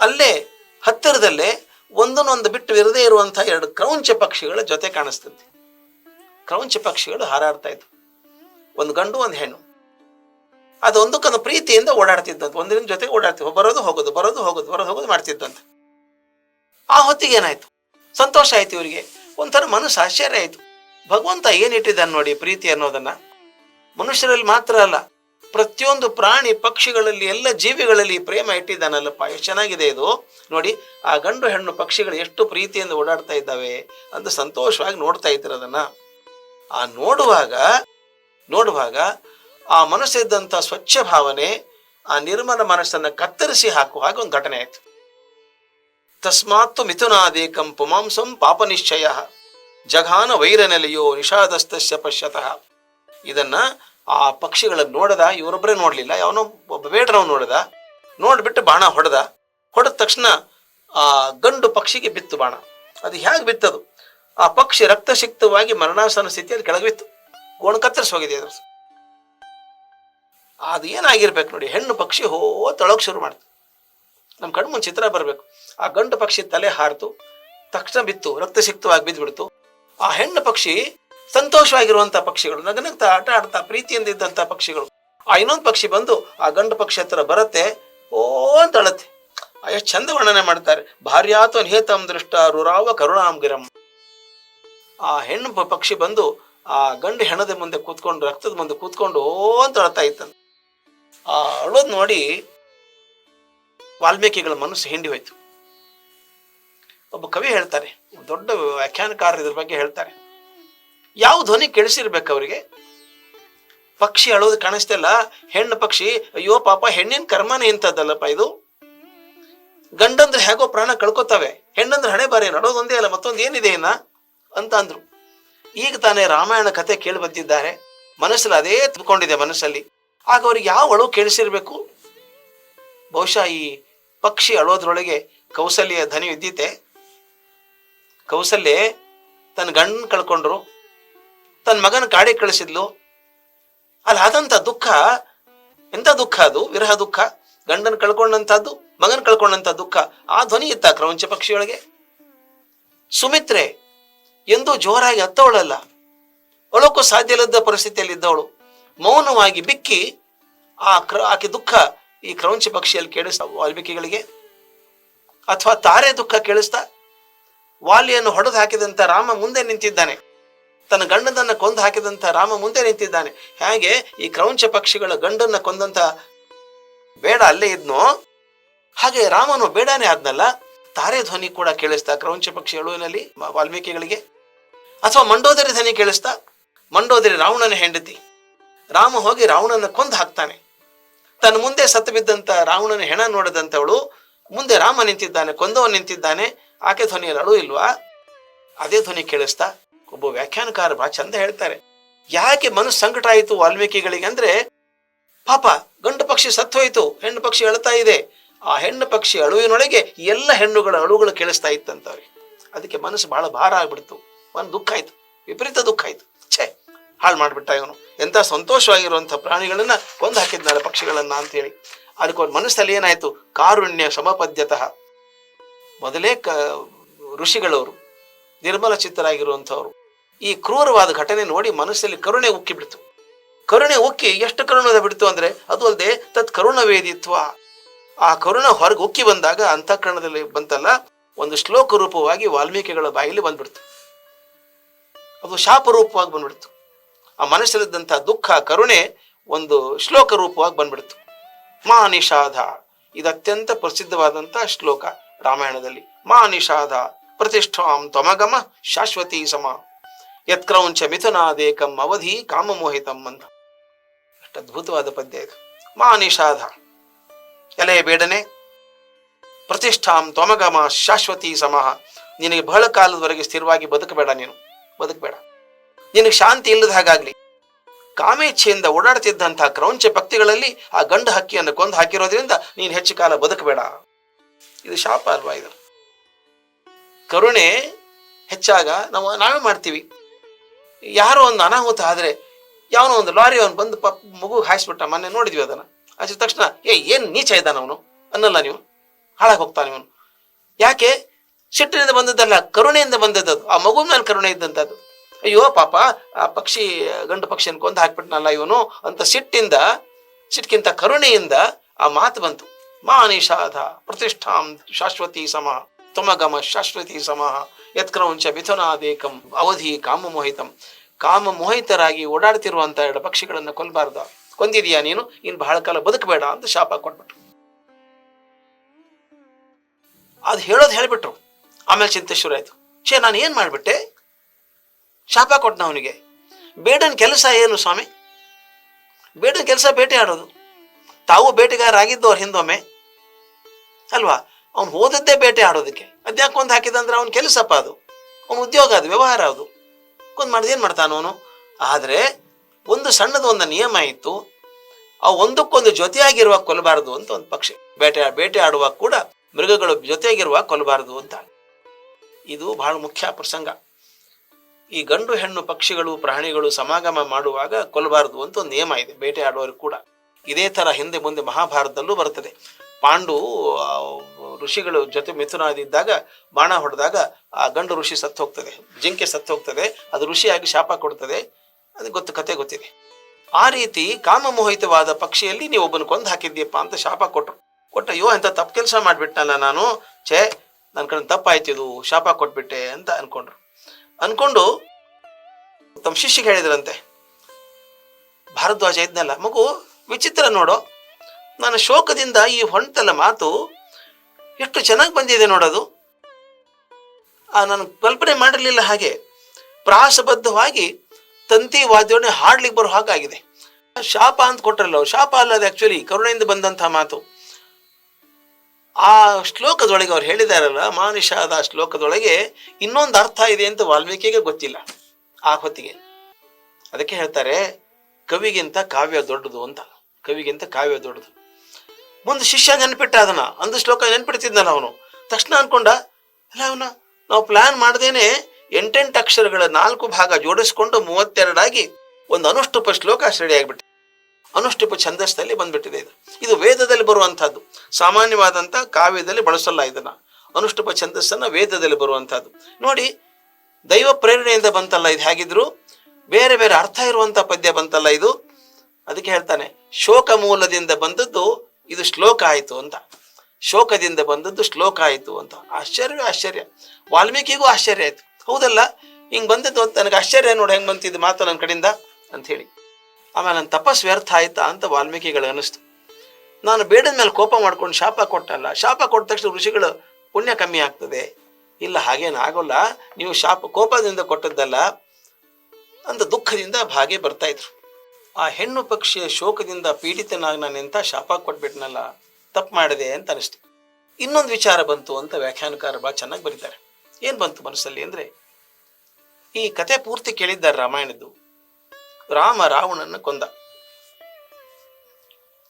Speaker 1: ಅಲ್ಲೇ, ಹತ್ತಿರದಲ್ಲೇ ಒಂದನ್ನೊಂದು ಬಿಟ್ಟು ಇರದೇ ಇರುವಂತಹ ಎರಡು ಕ್ರೌಂಚ ಪಕ್ಷಿಗಳ ಜೊತೆ ಕಾಣಿಸ್ತಂತೆ ಕ್ರೌಂಚ ಪಕ್ಷಿಗಳು ಹಾರಾಡ್ತಾ ಒಂದು ಗಂಡು, ಒಂದು ಹೆಣ್ಣು. ಅದೊಂದಕ್ಕೊಂದು ಪ್ರೀತಿಯಿಂದ ಓಡಾಡ್ತಿದ್ದಂತೆ. ಒಂದರಿಂದ ಜೊತೆಗೆ ಓಡಾಡ್ತಿದ್ವು. ಬರೋದು ಹೋಗೋದು ಬರೋದು ಹೋಗೋದು ಬರೋದು ಹೋಗೋದು ಮಾಡ್ತಿದ್ದಂತೆ. ಆ ಹೊತ್ತಿಗೆ ಏನಾಯ್ತು? ಸಂತೋಷ ಆಯ್ತು ಇವರಿಗೆ. ಒಂಥರ ಮನಸ್ಸು ಆಶ್ಚರ್ಯ ಆಯಿತು. ಭಗವಂತ ಏನಿಟ್ಟಿದ್ದಾನೆ ನೋಡಿ ಪ್ರೀತಿ ಅನ್ನೋದನ್ನ? ಮನುಷ್ಯರಲ್ಲಿ ಮಾತ್ರ ಅಲ್ಲ, ಪ್ರತಿಯೊಂದು ಪ್ರಾಣಿ ಪಕ್ಷಿಗಳಲ್ಲಿ, ಎಲ್ಲ ಜೀವಿಗಳಲ್ಲಿ ಪ್ರೇಮ ಇಟ್ಟಿದ್ದಾನಲ್ಲಪ್ಪ. ಎಷ್ಟು ಚೆನ್ನಾಗಿದೆ ಇದು. ನೋಡಿ, ಆ ಗಂಡು ಹೆಣ್ಣು ಪಕ್ಷಿಗಳು ಎಷ್ಟು ಪ್ರೀತಿಯಿಂದ ಓಡಾಡ್ತಾ ಇದ್ದಾವೆ ಅಂತ ಸಂತೋಷವಾಗಿ ನೋಡ್ತಾ ಇದ್ರು ಅದನ್ನ. ಆ ನೋಡುವಾಗ ನೋಡುವಾಗ ಆ ಮನಸ್ಸಿದ್ದಂಥ ಸ್ವಚ್ಛ ಭಾವನೆ, ಆ ನಿರ್ಮಲ ಮನಸ್ಸನ್ನ ಕತ್ತರಿಸಿ ಹಾಕುವಾಗ ಒಂದು ಘಟನೆ ಆಯ್ತು. ತಸ್ಮಾತ್ತು ಮಿಥುನಾದೇಕಂ ಪುಮಾಂಸಂ ಪಾಪ ನಿಶ್ಚಯ ಜಘಾನ ವೈರನೆಲೆಯೋ ನಿಷಾದಸ್ತಸ್ಯ ಪಶ್ಯತಃ. ಇದನ್ನ ಆ ಪಕ್ಷಿಗಳನ್ನು ನೋಡದ ಇವರೊಬ್ಬರೇ ನೋಡಲಿಲ್ಲ. ಯಾವನೋ ಒಬ್ಬ ಬೇಡ್ರವ್ ನೋಡದ. ನೋಡ್ಬಿಟ್ಟು ಬಾಣ ಹೊಡೆದ. ಹೊಡೆದ ತಕ್ಷಣ ಆ ಗಂಡು ಪಕ್ಷಿಗೆ ಬಿತ್ತು ಬಾಣ. ಅದು ಹೇಗೆ ಬಿತ್ತದು? ಆ ಪಕ್ಷಿ ರಕ್ತಸಿಕ್ತವಾಗಿ ಮರಣಾಸನ ಸ್ಥಿತಿಯಲ್ಲಿ ಕೆಳಗೆ ಬಿತ್ತು ಗೋಣ ಕತ್ತರಿಸಿ ಹೋಗಿದೆ ಅದ್ರ ಅದು ಏನಾಗಿರ್ಬೇಕು ನೋಡಿ, ಹೆಣ್ಣು ಪಕ್ಷಿ ಹೋ, ತೊಳಕ್ ಶುರು ಮಾಡ್ತು. ನಮ್ಮ ಕಣ್ಮುಂದ್ ಚಿತ್ರ ಬರಬೇಕು. ಆ ಗಂಡು ಪಕ್ಷಿ ತಲೆ ಹಾರಿತು, ತಕ್ಷಣ ಬಿತ್ತು ರಕ್ತಸಿಕ್ತವಾಗಿ ಬಿದ್ದುಬಿಡ್ತು. ಆ ಹೆಣ್ಣು ಪಕ್ಷಿ ಸಂತೋಷವಾಗಿರುವಂತ ಪಕ್ಷಿಗಳು, ನಗನಗ್ತಾ, ಆಟ ಆಡ್ತಾ, ಪ್ರೀತಿಯಿಂದ ಇದ್ದಂತ ಪಕ್ಷಿಗಳು. ಆ ಇನ್ನೊಂದು ಪಕ್ಷಿ ಬಂದು ಆ ಗಂಡು ಪಕ್ಷಿ ಹತ್ರ ಬರತ್ತೆ, ಓ ಅಂತ ಅಳತ್ತೆ. ಎಷ್ಟು ಚಂದ ವರ್ಣನೆ ಮಾಡ್ತಾರೆ. ಭಾರ್ಯಾತು ನಿಹತಂ ದೃಷ್ಟ ರುರಾವ ಕರುಣಾಂಗಿರಂ ಆ ಹೆಣ್ಣು ಪಕ್ಷಿ ಬಂದು ಆ ಗಂಡು ಹೆಣದ ಮುಂದೆ ಕೂತ್ಕೊಂಡು, ರಕ್ತದ ಮುಂದೆ ಕೂತ್ಕೊಂಡು, ಓ ಅಂತ ಅಳ್ತಾ ಇತ್ತಂತ. ಆ ಅಳೋದ್ ನೋಡಿ ವಾಲ್ಮೀಕಿಗಳ ಮನಸ್ಸು ಹಿಂಡಿ ಹೋಯ್ತು. ಒಬ್ಬ ಕವಿ ಹೇಳ್ತಾರೆ ದೊಡ್ಡ ವ್ಯಾಖ್ಯಾನಕಾರರು ಇದ್ರ ಬಗ್ಗೆ ಹೇಳ್ತಾರೆ. ಯಾವ ಧ್ವನಿ ಕೇಳಿಸಿರ್ಬೇಕು ಅವರಿಗೆ? ಪಕ್ಷಿ ಅಳೋದು ಕಾಣಿಸ್ತಿಲ್ಲ ಹೆಣ್ಣು ಪಕ್ಷಿ, ಅಯ್ಯೋ ಪಾಪ, ಹೆಣ್ಣಿನ ಕರ್ಮನೇ ಇಂಥದ್ದಲ್ಲಪ್ಪ ಇದು. ಗಂಡಂದ್ರೆ ಹೇಗೋ ಪ್ರಾಣ ಕಳ್ಕೊತಾವೆ, ಹೆಣ್ಣಂದ್ರೆ ಹಣೆ ಬಾರಿ ನಡೋದೊಂದೇ ಅಲ್ಲ, ಮತ್ತೊಂದು ಏನಿದೆ ಇನ್ನ? ಅಂತ ಅಂದ್ರು. ಈಗ ತಾನೇ ರಾಮಾಯಣ ಕತೆ ಕೇಳಿ ಬಂದಿದ್ದಾರೆ. ಮನಸ್ಸಲ್ಲಿ ಅದೇ ತುಂಬಿಕೊಂಡಿದೆ ಮನಸ್ಸಲ್ಲಿ. ಆಗ ಅವ್ರಿಗೆ ಯಾವ ಅಳು ಕೇಳಿಸಿರ್ಬೇಕು? ಬಹುಶಃ ಈ ಪಕ್ಷಿ ಅಳೋದ್ರೊಳಗೆ ಕೌಸಲ್ಯ ಧ್ವನಿ ಇದ್ದಿತ್ತೆ ಕೌಸಲ್ಯ ತನ್ನ ಗಂಡನ ಕಳ್ಕೊಂಡ್ರು, ತನ್ನ ಮಗನ ಕಾಡಿಗೆ ಕಳಿಸಿದ್ಲು. ಅಲ್ಲಿ ಆದಂತ ದುಃಖ, ಎಂತ ದುಃಖ ಅದು? ವಿರಹ ದುಃಖ? ಗಂಡನ ಕಳ್ಕೊಂಡಂತಹದ್ದು ಮಗನ ಕಳ್ಕೊಂಡಂತ ದುಃಖ? ಆ ಧ್ವನಿ ಇತ್ತ ಕ್ರೌಂಚ ಪಕ್ಷಿಯೊಳಗೆ ಸುಮಿತ್ರೆ, ಎಂದೂ ಜೋರಾಗಿ ಹತ್ತವಳಲ್ಲ. ಒಳಕ್ಕೂ ಸಾಧ್ಯ ಇಲ್ಲದ ಪರಿಸ್ಥಿತಿಯಲ್ಲಿ ಇದ್ದವಳು. ಮೌನವಾಗಿ ಬಿಕ್ಕಿ, ಆ ಕ್ರ, ಆಕೆ ದುಃಖ ಈ ಕ್ರೌಂಚ ಪಕ್ಷಿಯಲ್ಲಿ ಕೇಳಿಸ್ತಾ, ವಾಲ್ಮೀಕಿಗಳಿಗೆ. ಅಥವಾ ತಾರೆ ದುಃಖ ಕೇಳಿಸ್ತಾ ವಾಲಿಯನ್ನು ಹೊಡೆದು ಹಾಕಿದಂತ ರಾಮ ಮುಂದೆ ನಿಂತಿದ್ದಾನೆ. ತನ್ನ ಗಂಡನನ್ನ ಕೊಂದು ಹಾಕಿದಂತ ರಾಮ ಮುಂದೆ ನಿಂತಿದ್ದಾನೆ. ಹಾಗೆ ಈ ಕ್ರೌಂಚ ಪಕ್ಷಿಗಳ ಗಂಡನ್ನ ಕೊಂದಂತ ಬೇಡ ಅಲ್ಲೇ ಇದ್ನೋ? ಹಾಗೆ ರಾಮನು ಬೇಡನೇ ಆದ್ನಲ್ಲ? ತಾರೆ ಧ್ವನಿ ಕೂಡ ಕೇಳಿಸ್ತಾ ಕ್ರೌಂಚ ಪಕ್ಷಿ ಹೇಳುವಿನಲ್ಲಿ ವಾಲ್ಮೀಕಿಗಳಿಗೆ? ಅಥವಾ ಮಂಡೋದರಿ ಧ್ವನಿ ಕೇಳಿಸ್ತಾ? ಮಂಡೋದರಿ ರಾವಣನ ಹೆಂಡತಿ. ರಾಮ ಹೋಗಿ ರಾವಣನ ಕೊಂದು ಹಾಕ್ತಾನೆ. ತನ್ನ ಮುಂದೆ ಸತ್ತು ಬಿದ್ದಂತ ರಾವಣನ ಹೆಣ ನೋಡದಂತವಳು ಮುಂದೆ ರಾಮ ನಿಂತಿದ್ದಾನೆ ಕೊಂದವ ನಿಂತಿದ್ದಾನೆ. ಆಕೆ ಧ್ವನಿಯಲ್ಲಿ ಅಳು ಇಲ್ವಾ? ಅದೇ ಧ್ವನಿ ಕೇಳಿಸ್ತಾ ಒಬ್ಬ ವ್ಯಾಖ್ಯಾನಕಾರ ಬಹಳ ಚಂದ ಹೇಳ್ತಾರೆ. ಯಾಕೆ ಮನಸ್ಸು ಸಂಕಟ ಆಯಿತು ವಾಲ್ಮೀಕಿಗಳಿಗೆ ಅಂದ್ರೆ, ಪಾಪ ಗಂಡು ಪಕ್ಷಿ ಸತ್ತೋಯ್ತು, ಹೆಣ್ಣು ಪಕ್ಷಿ ಅಳ್ತಾ ಇದೆ. ಆ ಹೆಣ್ಣು ಪಕ್ಷಿ ಅಳುವಿನೊಳಗೆ ಎಲ್ಲ ಹೆಣ್ಣುಗಳ ಅಳುಗಳು ಕೇಳಿಸ್ತಾ ಇತ್ತಂತವ್ರಿ. ಅದಕ್ಕೆ ಮನಸ್ಸು ಬಹಳ ಭಾರ ಆಗ್ಬಿಡ್ತು. ಒಂದು ದುಃಖ ಆಯ್ತು, ವಿಪರೀತ ದುಃಖ ಆಯ್ತು. ಛೇ, ಹಾಳು ಮಾಡ್ಬಿಟ್ಟ ಇವನು. ಎಂತ ಸಂತೋಷವಾಗಿರುವಂಥ ಪ್ರಾಣಿಗಳನ್ನ ಕೊಂದು ಹಾಕಿದ್ನಲ್ಲ ಪಕ್ಷಿಗಳನ್ನ ಅದಕ್ಕೆ ಅವ್ರ ಮನಸ್ಸಲ್ಲಿ ಏನಾಯ್ತು? ಕಾರುಣ್ಯ ಸಮಪದ್ಯತಃ. ಮೊದಲೇ ಕ, ಋಷಿಗಳವರು, ನಿರ್ಮಲ ಚಿತ್ತರಾಗಿರುವಂಥವ್ರು, ಈ ಕ್ರೂರವಾದ ಘಟನೆ ನೋಡಿ ಮನಸ್ಸಲ್ಲಿ ಕರುಣೆ ಉಕ್ಕಿ ಬಿಡ್ತು. ಕರುಣೆ ಉಕ್ಕಿ ಎಷ್ಟು ಕರುಣದ ಬಿಡ್ತು ಅಂದ್ರೆ ಅದು ಅಲ್ಲದೆ ತತ್ ಕರುಣವೇದಿತ್ವ ಆ ಕರುಣ ಹೊರಗೆ ಉಕ್ಕಿ ಬಂದಾಗ ಅಂತಃಕರಣದಲ್ಲಿ ಬಂತಲ್ಲ, ಒಂದು ಶ್ಲೋಕ ರೂಪವಾಗಿ ವಾಲ್ಮೀಕಿಗಳ ಬಾಯಲ್ಲಿ ಬಂದ್ಬಿಡ್ತು. ಅದು ಶಾಪ ರೂಪವಾಗಿ ಬಂದ್ಬಿಡ್ತು. ಆ ಮನಸ್ಸಲ್ಲಿದ್ದಂಥ ದುಃಖ, ಕರುಣೆ ಒಂದು ಶ್ಲೋಕ ರೂಪವಾಗಿ ಬಂದ್ಬಿಡ್ತು. ಮಾ ನಿಷಾಧ. ಇದು ಅತ್ಯಂತ ಪ್ರಸಿದ್ಧವಾದಂಥ ಶ್ಲೋಕ. ರಾಮಾಯಣದಲ್ಲಿ ಮಾ ನಿಷಾದ ಪ್ರತಿಷ್ಠಾಂ ತ್ವಮಗಮ ಶಾಶ್ವತಿ ಸಮ. ಯತ್ಕ್ರೌಂಚ ಮಿಥುನಾದೇಕಂ ಅವಧಿ ಕಾಮಮೋಹಿತಂ ಅಂತ ಎಷ್ಟು ಅದ್ಭುತವಾದ ಪದ್ಯ ಇದು. ಮಾ ನಿಷಾದ ಎಲೆಯ ಬೇಡನೆ. ಪ್ರತಿಷ್ಠಾಂ ತ್ವಮಗಮ ಶಾಶ್ವತಿ ಸಮಹ ನಿನಗೆ ಬಹಳ ಕಾಲದವರೆಗೆ ಸ್ಥಿರವಾಗಿ ಬದುಕಬೇಡ ನೀನು. ಬದುಕಬೇಡ. ನಿನಗೆ ಶಾಂತಿ ಇಲ್ಲದ ಹಾಗಾಗ್ಲಿ. ಕಾಮೇಚ್ಛೆಯಿಂದ ಓಡಾಡ್ತಿದ್ದಂತಹ ಕ್ರೌಂಚ ಭಕ್ತಿಗಳಲ್ಲಿ ಆ ಗಂಡು ಹಕ್ಕಿಯನ್ನು ಕೊಂದು ಹಾಕಿರೋದ್ರಿಂದ ನೀನು ಹೆಚ್ಚು ಕಾಲ ಬದುಕಬೇಡ. ಇದು ಶಾಪ ಅಲ್ವಾ ಇದು? ಕರುಣೆ ಹೆಚ್ಚಾಗ ನಾವು ನಾವೇ ಮಾಡ್ತೀವಿ. ಯಾರೋ ಒಂದು ಅನಾಹುತ ಆದರೆ ಯಾವನೋ ಒಂದು ಲಾರಿ ಅವನು ಬಂದು ಪಪ್ ಮಗು ಹಾಯಿಸ್ಬಿಟ್ಟ ಮೊನ್ನೆ ನೋಡಿದ್ವಿ ಅದನ್ನು. ಹಚ್ಚಿದ ತಕ್ಷಣ, ಏ, ಏನು ನೀಚ ಇದ್ದಾನ ಅವನು? ಅನ್ನಲ್ಲ ನೀವು. ಹಾಳಾಗಿ ಹೋಗ್ತಾನೆ ಇವನು. ಯಾಕೆ? ಸಿಟ್ಟಿನಿಂದ ಬಂದದ್ದಲ್ಲ, ಕರುಣೆಯಿಂದ ಬಂದದ್ದು ಆ ಮಗು ಮೇಲೆ ಕರುಣೆ ಇದ್ದಂಥದ್ದು ಅಯ್ಯೋ, ಪಾಪ, ಆ ಪಕ್ಷಿ, ಗಂಡು ಪಕ್ಷಿಯನ್ನು ಕೊಂದು ಹಾಕ್ಬಿಟ್ನಲ್ಲ ಇವನು ಅಂತ ಸಿಟ್ಟಿಂದ ಸಿಟ್ಟಿಗಿಂತ ಕರುಣೆಯಿಂದ ಆ ಮಾತು ಬಂತು. ಮಾ ನಿಷಾಧ ಪ್ರತಿಷ್ಠಾಂ ಶಾಶ್ವತಿ ಸಮ ತುಮಗಮ ಶಾಶ್ವತಿ ಸಮ ಯತ್ಕ್ರೌಂಚ ಮಿಥುನಾದೇಕಂ ಅವಧಿ ಕಾಮಮೋಹಿತಂ. ಕಾಮಮೋಹಿತರಾಗಿ ಓಡಾಡ್ತಿರುವಂತ ಎರಡು ಪಕ್ಷಿಗಳನ್ನು ಕೊಲ್ಲಬಾರ್ದ ಕೊಂದಿದೀಯಾ ನೀನು? ಇನ್ ಬಹಳ ಕಾಲ ಬದುಕಬೇಡ ಅಂತ ಶಾಪ ಕೊಟ್ಬಿಟ್ರು. ಅದು ಹೇಳೋದು ಹೇಳ್ಬಿಟ್ರು. ಆಮೇಲೆ ಚಿಂತೆ ಶುರು ಆಯ್ತು ಛೇ, ನಾನು ಏನ್ ಮಾಡ್ಬಿಟ್ಟೆ? ಶಾಪ ಕೊಟ್ಟನ ಅವನಿಗೆ. ಬೇಡನ್ ಕೆಲಸ ಏನು ಸ್ವಾಮಿ? ಬೇಡನ್ ಕೆಲಸ ಬೇಟೆ ಆಡೋದು. ತಾವು ಬೇಟೆಗಾರ ಆಗಿದ್ದವ್ರು ಹಿಂದೊಮ್ಮೆ ಅಲ್ವಾ? ಅವ್ನು ಹೋದದ್ದೇ ಬೇಟೆ ಆಡೋದಕ್ಕೆ. ಅದ್ಯಾಕೆ ಒಂದು ಹಾಕಿದಂದ್ರೆ ಅವ್ನ ಕೆಲಸಪ್ಪ ಅದು. ಅವ್ನ ಉದ್ಯೋಗ ಅದು, ವ್ಯವಹಾರ ಅದು. ಕೊಂದು ಮಾಡಿದ ಏನು ಮಾಡ್ತಾನ ಅವನು? ಆದರೆ ಒಂದು ಸಣ್ಣದ ಒಂದು ನಿಯಮ ಇತ್ತು. ಆ ಒಂದಕ್ಕೊಂದು ಜೊತೆಯಾಗಿರುವ ಕೊಲ್ಲಬಾರದು ಅಂತ ಒಂದು ಪಕ್ಷಿ. ಬೇಟೆ ಬೇಟೆ ಆಡುವಾಗ ಕೂಡ ಮೃಗಗಳು ಜೊತೆಯಾಗಿರುವಾಗ ಕೊಲ್ಲಬಾರದು ಅಂತ. ಇದು ಬಹಳ ಮುಖ್ಯ ಪ್ರಸಂಗ. ಈ ಗಂಡು ಹೆಣ್ಣು ಪಕ್ಷಿಗಳು, ಪ್ರಾಣಿಗಳು ಸಮಾಗಮ ಮಾಡುವಾಗ ಕೊಲ್ಲಬಾರದು ಅಂತ ಒಂದು ನಿಯಮ ಇದೆ. ಬೇಟೆ ಆಡುವವರು ಕೂಡ. ಇದೇ ತರ ಹಿಂದೆ ಮುಂದೆ ಮಹಾಭಾರತದಲ್ಲೂ ಬರ್ತದೆ. ಪಾಂಡು ಋಷಿಗಳು ಜೊತೆ ಮಿಥುನಾದಿದ್ದಾಗ ಬಾಣ ಹೊಡೆದಾಗ ಆ ಗಂಡು ಋಷಿ ಸತ್ತು ಹೋಗ್ತದೆ. ಜಿಂಕೆ ಸತ್ತು ಹೋಗ್ತದೆ. ಅದು ಋಷಿಯಾಗಿ ಶಾಪ ಕೊಡ್ತದೆ. ಅದು ಗೊತ್ತು, ಕತೆ ಗೊತ್ತಿದೆ. ಆ ರೀತಿ ಕಾಮಮೋಹಿತವಾದ ಪಕ್ಷಿಯಲ್ಲಿ ನೀವು ಒಬ್ಬನ ಕೊಂದು ಹಾಕಿದ್ದೀಯಪ್ಪ ಅಂತ ಶಾಪ ಕೊಟ್ಟರು ಕೊಟ್ಟ, ಅಯ್ಯೋ ಅಂತ ತಪ್ಪು ಕೆಲಸ ಮಾಡಿಬಿಟ್ನಲ್ಲ ನಾನು? ಛೇ ನನ್ನ ಕಡೆ ತಪ್ಪಾಯ್ತು ಇದು. ಶಾಪ ಕೊಟ್ಬಿಟ್ಟೆ ಅಂತ ಅನ್ಕೊಂಡ್ರು. ಅನ್ಕೊಂಡು ತಮ್ಮ ಶಿಷ್ಯಗೆ ಹೇಳಿದ್ರಂತೆ, ಭಾರದ್ವಾಜ ಇದ್ನಲ್ಲ, ಮಗು, ವಿಚಿತ್ರ ನೋಡು. ನಾನು ಶೋಕದಿಂದ ಈ ಹೊಂಟಲ ಮಾತು ಎಷ್ಟು ಚೆನ್ನಾಗಿ ಬಂದಿದೆ ನೋಡೋದು. ಆ, ನಾನು ಕಲ್ಪನೆ ಮಾಡಿರಲಿಲ್ಲ ಹಾಗೆ. ಪ್ರಾಸಬದ್ಧವಾಗಿ ತಂತಿ ವಾದ್ಯವನ್ನು ಹಾಡ್ಲಿಕ್ಕೆ ಬರೋ ಹಾಗಾಗಿದೆ ಶಾಪ ಅಂತ ಕೊಟ್ಟರಲ್ಲ. ಶಾಪ ಅದು ಆಕ್ಚುಲಿ ಕರುಣೆಯಿಂದ ಬಂದಂತಹ ಮಾತು. ಆ ಶ್ಲೋಕದೊಳಗೆ ಅವ್ರು ಹೇಳಿದಾರಲ್ಲ, ಮಾನುಷಾದ ಶ್ಲೋಕದೊಳಗೆ ಇನ್ನೊಂದು ಅರ್ಥ ಇದೆ ಅಂತ ವಾಲ್ಮೀಕಿಗೆ ಗೊತ್ತಿಲ್ಲ. ಆ ಹೊತ್ತಿಗೆ. ಅದಕ್ಕೆ ಹೇಳ್ತಾರೆ, ಕವಿಗಿಂತ ಕಾವ್ಯ ದೊಡ್ಡದು ಅಂತ. ಕವಿಗಿಂತ ಕಾವ್ಯ ದೊಡ್ಡದು. ಮುಂದೆ ಶಿಷ್ಯ ನೆನ್ಪಿಟ್ಟ ಅದನ್ನ ಅಂದ ಶ್ಲೋಕ ನೆನ್ಪಿಡ್ತಿದ್ನಲ್ಲ ಅವನು ತಕ್ಷಣ ಅನ್ಕೊಂಡ, ಅಲ್ಲ ಅವನ, ನಾವು ಪ್ಲಾನ್ ಮಾಡ್ದೇನೆ ಎಂಟೆಂಟು ಅಕ್ಷರಗಳ ನಾಲ್ಕು ಭಾಗ ಜೋಡಿಸ್ಕೊಂಡು ಮೂವತ್ತೆರಡಾಗಿ ಒಂದು ಅನುಷ್ಠುಪ ಶ್ಲೋಕ ರೆಡಿ ಆಗಿಬಿಟ್ಟು ಅನುಷ್ಠುಪ ಛಂದಸ್ಸಲ್ಲಿ ಬಂದ್ಬಿಟ್ಟಿದೆ ಇದು. ಇದು ವೇದದಲ್ಲಿ ಬರುವಂತಹದ್ದು ಸಾಮಾನ್ಯವಾದಂಥ ಕಾವ್ಯದಲ್ಲಿ ಬಳಸಲ್ಲ ಇದನ್ನ. ಅನುಷ್ಠುಪ ಛಂದಸ್ಸನ್ನ ವೇದದಲ್ಲಿ ಬರುವಂತಹದ್ದು ನೋಡಿ, ದೈವ ಪ್ರೇರಣೆಯಿಂದ ಬಂತಲ್ಲ ಇದು ಹೇಗಿದ್ರು? ಬೇರೆ ಬೇರೆ ಅರ್ಥ ಇರುವಂತ ಪದ್ಯ ಬಂತಲ್ಲ ಇದು? ಅದಕ್ಕೆ ಹೇಳ್ತಾನೆ ಶೋಕ ಮೂಲದಿಂದ ಬಂದದ್ದು ಇದು ಶ್ಲೋಕ ಆಯಿತು ಅಂತ. ಶೋಕದಿಂದ ಬಂದದ್ದು ಶ್ಲೋಕ ಆಯಿತು ಅಂತ. ಆಶ್ಚರ್ಯ ಆಶ್ಚರ್ಯ. ವಾಲ್ಮೀಕಿಗೂ ಆಶ್ಚರ್ಯ ಆಯ್ತು. ಹೌದಲ್ಲ, ಹಿಂಗೆ ಬಂದದ್ದು ಅಂತ ನನಗೆ ಆಶ್ಚರ್ಯ ನೋಡಿ, ಹೆಂಗೆ ಬಂತಿದ್ದು ಮಾತು ನನ್ನ ಕಡೆಯಿಂದ ಅಂತ ಹೇಳಿ. ಆಮೇಲೆ ನನ್ನ ತಪಸ್ ವ್ಯರ್ಥ ಆಯ್ತಾ ಅಂತ ವಾಲ್ಮೀಕಿಗಳು ಅನಿಸ್ತು ನಾನು ಬೇಡದ ಮೇಲೆ ಕೋಪ ಮಾಡ್ಕೊಂಡು ಶಾಪ ಕೊಟ್ಟಲ್ಲ. ಶಾಪ ಕೊಟ್ಟ ತಕ್ಷಣ ಋಷಿಗಳು ಪುಣ್ಯ ಕಮ್ಮಿ ಆಗ್ತದೆ. ಇಲ್ಲ, ಹಾಗೇನು ಆಗೋಲ್ಲ. ನೀವು ಶಾಪ, ಕೋಪದಿಂದ ಕೊಟ್ಟದ್ದಲ್ಲ ಅಂತ ದುಃಖದಿಂದ ಭಾಗೆ ಬರ್ತಾ ಇದ್ರು. ಆ ಹೆಣ್ಣು ಪಕ್ಷಿಯ ಶೋಕದಿಂದ ಪೀಡಿತನಾಗಿ ನಾನು ಎಂಥ ಶಾಪ ಕೊಟ್ಬಿಟ್ನಲ್ಲ, ತಪ್ಪು ಮಾಡಿದೆ ಅಂತ ಅನಿಸ್ತು. ಇನ್ನೊಂದು ವಿಚಾರ ಬಂತು ಅಂತ ವ್ಯಾಖ್ಯಾನಕಾರ ಭಾಳ ಚೆನ್ನಾಗಿ ಬರೀತಾರೆ. ಏನು ಬಂತು ಮನಸ್ಸಲ್ಲಿ ಅಂದರೆ, ಈ ಕತೆ ಪೂರ್ತಿ ಕೇಳಿದ್ದಾರೆ ರಾಮಾಯಣದ್ದು. ರಾಮ ರಾವಣನ ಕೊಂದ.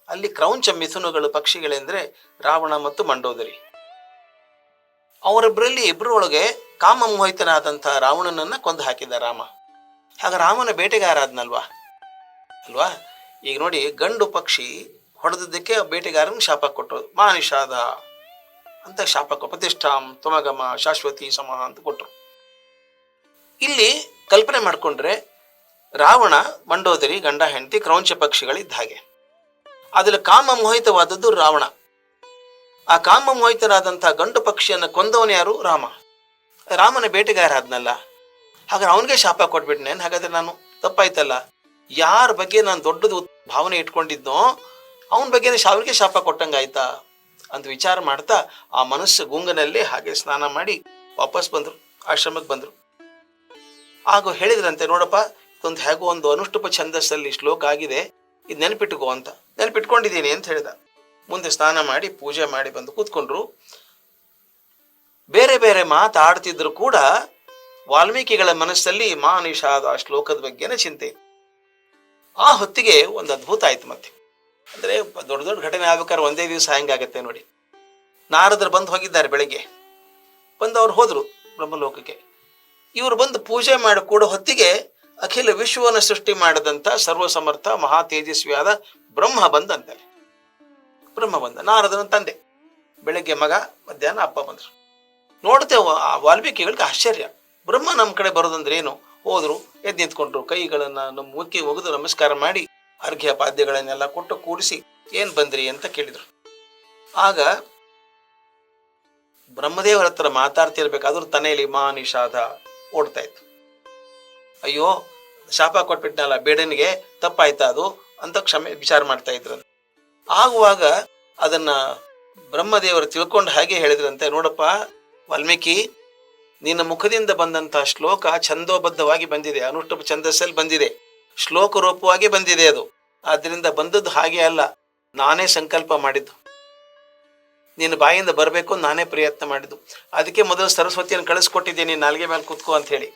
Speaker 1: ಅಲ್ಲಿ ಕ್ರೌಂಚ ಮಿಥುನಗಳು ಪಕ್ಷಿಗಳೆಂದ್ರೆ ರಾವಣ ಮತ್ತು ಮಂಡೋದರಿ. ಅವರಿಬ್ಬರಲ್ಲಿ ಇಬ್ಬರೊಳಗೆ ಕಾಮ ಮೋಹಿತನಾದಂಥ ರಾವಣನನ್ನ ಕೊಂದು ಹಾಕಿದ ರಾಮ. ಆಗ ರಾಮನ ಬೇಟೆಗಾರ ಆದ್ನಲ್ವಾ? ಅಲ್ವಾ? ಈಗ ನೋಡಿ, ಗಂಡು ಪಕ್ಷಿ ಹೊಡೆದಿದ್ದಕ್ಕೆ ಆ ಬೇಟೆಗಾರನ ಶಾಪ ಕೊಟ್ಟರು. ಮಾನಿಷಾದ ಅಂತ ಶಾಪ ಪ್ರತಿಷ್ಠಾಂ ತುಮಗಮ ಶಾಶ್ವತಿ ಸಮ ಅಂತ ಕೊಟ್ಟರು. ಇಲ್ಲಿ ಕಲ್ಪನೆ ಮಾಡಿಕೊಂಡ್ರೆ ರಾವಣ, ಮಂಡೋದರಿ, ಗಂಡ, ಹೆಂಡತಿ, ಕ್ರೌಂಚ ಪಕ್ಷಿಗಳಿದ್ದ ಹಾಗೆ. ಅದರಲ್ಲಿ ಕಾಮ ಮೋಹಿತವಾದದ್ದು ರಾವಣ. ಆ ಕಾಮ ಮೋಹಿತರಾದಂತಹ ಗಂಡು ಪಕ್ಷಿಯನ್ನು ಕೊಂದವನು ಯಾರು? ರಾಮ. ರಾಮನ ಬೇಟೆಗಾರ ಆದ್ನಲ್ಲ. ಹಾಗಾದ್ರೆ ಅವನಿಗೆ ಶಾಪ ಕೊಟ್ಬಿಟ್ನೇನು? ಹಾಗಾದ್ರೆ ನಾನು ತಪ್ಪಾಯ್ತಲ್ಲ? ಯಾರ ಬಗ್ಗೆ ನಾನು ದೊಡ್ಡದು ಭಾವನೆ ಇಟ್ಕೊಂಡಿದ್ನೋ ಅವನ ಬಗ್ಗೆ ಅವ್ರಿಗೆ ಶಾಪ ಕೊಟ್ಟಂಗಾಯ್ತಾ? ಅಂತ ವಿಚಾರ ಮಾಡ್ತಾ ಆ ಮನಸ್ಸು ಗುಂಗನಲ್ಲಿ ಹಾಗೆ ಸ್ನಾನ ಮಾಡಿ ವಾಪಸ್ ಬಂದ್ರು ಆಶ್ರಮಕ್ಕೆ ಬಂದ್ರು. ಆಗ ಹೇಳಿದ್ರಂತೆ, ನೋಡಪ್ಪ ಇದೊಂದು ಹೇಗೋ ಒಂದು ಅನುಷ್ಠುಪ ಛಂದಸ್ಸಲ್ಲಿ ಶ್ಲೋಕ ಆಗಿದೆ, ಇದು ನೆನಪಿಟ್ಟುಕೋ ಅಂತ. ನೆನಪಿಟ್ಕೊಂಡಿದ್ದೀನಿ ಅಂತ ಹೇಳಿದ. ಮುಂದೆ ಸ್ನಾನ ಮಾಡಿ ಪೂಜೆ ಮಾಡಿ ಬಂದು ಕೂತ್ಕೊಂಡ್ರು. ಬೇರೆ ಬೇರೆ ಮಾತಾಡ್ತಿದ್ರು ಕೂಡ ವಾಲ್ಮೀಕಿಗಳ ಮನಸ್ಸಲ್ಲಿ ಮಾನಿಷಾದ ಆ ಶ್ಲೋಕದ ಬಗ್ಗೆನೇ ಚಿಂತೆ. ಆ ಹೊತ್ತಿಗೆ ಒಂದು ಅದ್ಭುತ ಆಯ್ತು ಮತ್ತೆ. ಅಂದ್ರೆ ದೊಡ್ಡ ದೊಡ್ಡ ಘಟನೆ ಆಗ್ಬೇಕಾದ್ರೆ ಒಂದೇ ದಿವಸ ಹೆಂಗಾಗತ್ತೆ ನೋಡಿ. ನಾರದರು ಬಂದು ಹೋಗಿದ್ದಾರೆ ಬೆಳಿಗ್ಗೆ. ಬಂದು ಅವ್ರು ಹೋದರು ಬ್ರಹ್ಮಲೋಕಕ್ಕೆ. ಇವರು ಬಂದು ಪೂಜೆ ಮಾಡಿ ಕೂಡ ಹೊತ್ತಿಗೆ ಅಖಿಲ ವಿಶ್ವವನ್ನು ಸೃಷ್ಟಿ ಮಾಡಿದಂಥ ಸರ್ವಸಮರ್ಥ ಮಹಾ ತೇಜಸ್ವಿಯಾದ ಬ್ರಹ್ಮ ಬಂದಂತೆ. ಬ್ರಹ್ಮ ಬಂದ ನಾರದನ ತಂದೆ. ಬೆಳಗ್ಗೆ ಮಗ, ಮಧ್ಯಾಹ್ನ ಅಪ್ಪ ಬಂದರು. ನೋಡ್ತೇವೆ ಆ ವಾಲ್ಮೀಕಿಗಳಿಗೆ ಆಶ್ಚರ್ಯ. ಬ್ರಹ್ಮ ನಮ್ಮ ಕಡೆ ಬರೋದಂದ್ರೆ ಏನು? ಹೋದ್ರು, ಎದ್ದು ನಿಂತ್ಕೊಂಡ್ರು. ಕೈಗಳನ್ನ ನಮ್ಮ ಮುಕ್ಕಿ ಒಗೆದು ನಮಸ್ಕಾರ ಮಾಡಿ ಅರ್ಘ್ಯ ಪಾದ್ಯಗಳನ್ನೆಲ್ಲ ಕೊಟ್ಟು ಕೂಡಿಸಿ ಏನ್ ಬಂದ್ರಿ? ಅಂತ ಕೇಳಿದ್ರು. ಆಗ ಬ್ರಹ್ಮದೇವರ ಹತ್ರ ಮಾತಾಡ್ತಿರ್ಬೇಕಾದ್ರೂ ತನೆಯಲ್ಲಿ ಮಾ ನಿಷಾದ ಓಡ್ತಾ ಇತ್ತು. ಅಯ್ಯೋ, ಶಾಪ ಕೊಟ್ಬಿಟ್ನಲ್ಲ, ಬೇಡನಿಗೆ, ತಪ್ಪಾಯ್ತಾ ಅದು? ಅಂತ ಕ್ಷಮೆ, ವಿಚಾರ ಮಾಡ್ತಾ ಇದ್ರು. ಆಗುವಾಗ ಅದನ್ನ ಬ್ರಹ್ಮದೇವರು ತಿಳ್ಕೊಂಡು ಹಾಗೆ ಹೇಳಿದ್ರಂತೆ ನೋಡಪ್ಪ, ವಾಲ್ಮೀಕಿ ನಿನ್ನ ಮುಖದಿಂದ ಬಂದಂತಹ ಶ್ಲೋಕ ಛಂದೋಬದ್ಧವಾಗಿ ಬಂದಿದೆ. ಅನುಷ್ಠುಪ ಛಂದಸ್ಸಲ್ಲಿ ಬಂದಿದೆ. ಶ್ಲೋಕ ರೂಪವಾಗಿ ಬಂದಿದೆ ಅದು. ಆದ್ರಿಂದ ಬಂದದ್ದು ಹಾಗೆ ಅಲ್ಲ. ನಾನೇ ಸಂಕಲ್ಪ ಮಾಡಿದ್ದು. ನಿನ್ನ ಬಾಯಿಂದ ಬರಬೇಕು, ನಾನೇ ಪ್ರಯತ್ನ ಮಾಡಿದ್ದು. ಅದಕ್ಕೆ ಮೊದಲು ಸರಸ್ವತಿಯನ್ನು ಕಳಿಸ್ಕೊಟ್ಟಿದ್ದೀನಿ ನಾಲ್ಗೆ ಮೇಲೆ ಕೂತ್ಕೊ ಅಂತ ಹೇಳಿ.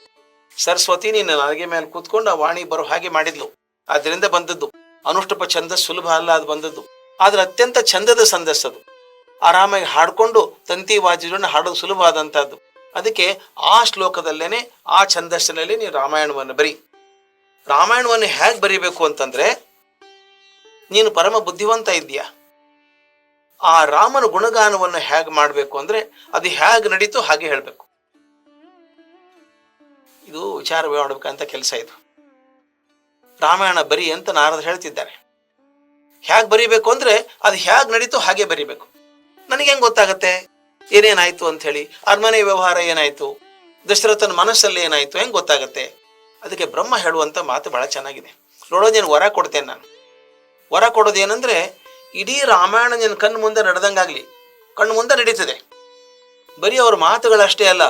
Speaker 1: ಸರಸ್ವತಿ ನೀನು ನಾಲ್ಗೆ ಮೇಲೆ ಕೂತ್ಕೊಂಡು ಆ ವಾಣಿ ಬರೋ ಹಾಗೆ ಮಾಡಿದ್ಲು. ಅದರಿಂದ ಬಂದದ್ದು. ಅನುಷ್ಠುಪ ಛಂದ ಸುಲಭ ಅಲ್ಲ, ಅದು ಬಂದದ್ದು. ಆದ್ರೆ ಅತ್ಯಂತ ಛಂದದ ಸಂದಸ್ಸದು. ಅದು ಆರಾಮಾಗಿ ಹಾಡ್ಕೊಂಡು ತಂತಿ ವಾದ್ಯಗಳನ್ನ ಹಾಡೋದು ಸುಲಭ ಆದಂತಹದ್ದು. ಅದಕ್ಕೆ ಆ ಶ್ಲೋಕದಲ್ಲೇನೆ, ಆ ಛಂದಸ್ಸಿನಲ್ಲಿ ನೀವು ರಾಮಾಯಣವನ್ನು ಬರಿ. ರಾಮಾಯಣವನ್ನು ಹೇಗೆ ಬರಿಬೇಕು ಅಂತಂದ್ರೆ, ನೀನು ಪರಮ ಬುದ್ಧಿವಂತ ಇದೆಯಾ ಆ ರಾಮನ ಗುಣಗಾನವನ್ನು ಹೇಗೆ ಮಾಡಬೇಕು ಅಂದ್ರೆ, ಅದು ಹೇಗೆ ನಡೀತು ಹಾಗೆ ಹೇಳಬೇಕು. ಇದು ವಿಚಾರ ಮಾಡಬೇಕಂತ ಕೆಲಸ ಇದು. ರಾಮಾಯಣ ಬರಿ ಅಂತ ನಾರದ ಹೇಳ್ತಿದ್ದಾರೆ. ಹೇಗೆ ಬರಿಬೇಕು ಅಂದ್ರೆ, ಅದು ಹೇಗೆ ನಡೀತು ಹಾಗೆ ಬರಿಬೇಕು. ನನಗೆ ಹೆಂಗೆ ಗೊತ್ತಾಗತ್ತೆ? ಏನೇನಾಯ್ತು ಅಂತ ಹೇಳಿ ಅರಮನೆ ವ್ಯವಹಾರ ಏನಾಯ್ತು, ದಶರಥನ ಮನಸ್ಸಲ್ಲಿ ಏನಾಯ್ತು, ಹೆಂಗ್ ಗೊತ್ತಾಗತ್ತೆ? ಅದಕ್ಕೆ ಬ್ರಹ್ಮ ಹೇಳುವಂತ ಮಾತು ಬಹಳ ಚೆನ್ನಾಗಿದೆ. ನೋಡೋದೇನು ವರ ಕೊಡ್ತೇನೆ ನಾನು. ವರ ಕೊಡೋದೇನಂದ್ರೆ, ಇಡೀ ರಾಮಾಯಣ ನಿನ್ನ ಕಣ್ಣು ಮುಂದೆ ನಡೆದಂಗಾಗ್ಲಿ, ಕಣ್ಣು ಮುಂದೆ ನಡೀತದೆ. ಬರೀ ಅವ್ರ ಮಾತುಗಳಷ್ಟೇ ಅಲ್ಲ,